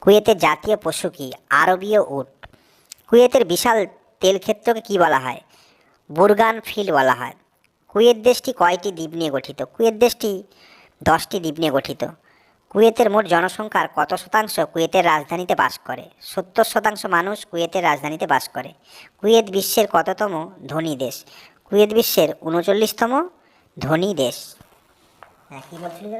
কুয়েতের জাতীয় পশু কি? আরবীয় উট। কুয়েতের বিশাল তেল ক্ষেত্রকে কী বলা হয়? বুরগান ফিল্ড বলা হয়। কুয়েত দেশটি কয়টি দ্বীপ নিয়ে গঠিত? কুয়েত দেশটি দশটি দ্বীপ নিয়ে গঠিত। কুয়েতের মোট জনসংখ্যার কত শতাংশ কুয়েতের রাজধানীতে বাস করে? সত্তর শতাংশ মানুষ কুয়েতের রাজধানীতে বাস করে। কুয়েত বিশ্বের কততম ধনী দেশ? কুয়েত বিশ্বের উনচল্লিশতম ধনী দেশ। হ্যাঁ কী বলছিল